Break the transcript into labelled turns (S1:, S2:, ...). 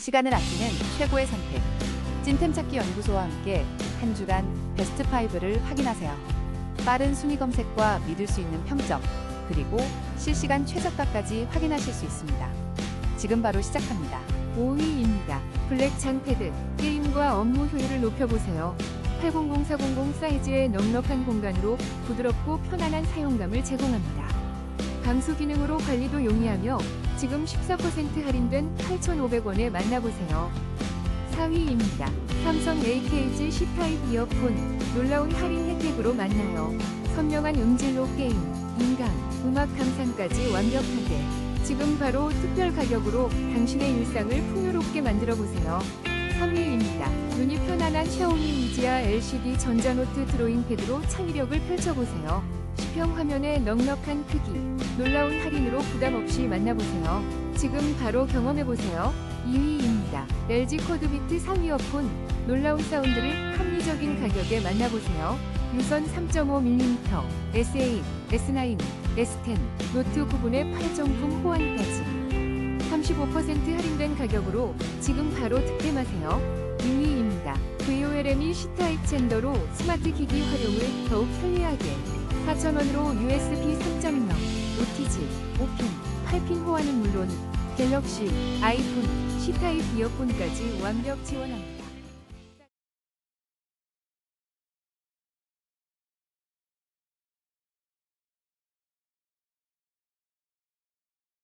S1: 시간을 아끼는 최고의 선택. 찐템 찾기 연구소와 함께 한 주간 베스트 5를 확인하세요. 빠른 순위 검색과 믿을 수 있는 평점, 그리고 실시간 최저가까지 확인하실 수 있습니다. 지금 바로 시작합니다.
S2: 5위입니다. 블랙 장패드. 게임과 업무 효율을 높여보세요. 800-400 사이즈의 넉넉한 공간으로 부드럽고 편안한 사용감을 제공합니다. 감수 기능으로 관리도 용이하며 지금 14% 할인된 8,500원에 만나보세요. 4위입니다. 삼성 AKG C타입 이어폰. 놀라운 할인 혜택으로 만나요. 선명한 음질로 게임, 인강, 음악 감상까지 완벽하게. 지금 바로 특별 가격으로 당신의 일상을 풍요롭게 만들어 보세요. 3위입니다. 눈이 편안한 샤오미 미지아 LCD 전자노트 드로잉 패드로 창의력을 펼쳐보세요. 시평 화면의 넉넉한 크기, 놀라운 할인으로 부담 없이 만나보세요. 지금 바로 경험해보세요. 2위입니다. LG 코드비트 3 이어폰, 놀라운 사운드를 합리적인 가격에 만나보세요. 유선 3.5mm, S8, S9, S10, 노트 9분의 8정품 호환까지 35% 할인된 가격으로 지금 바로 득템하세요. 2위입니다. VOLM이 C타입 젠더로 스마트 기기 활용을 더욱 편리하게 4,000원으로 USB 3.0, OTG, 5핀, 8핀 호환은 물론 갤럭시, 아이폰, C타입 이어폰까지 완벽 지원합니다.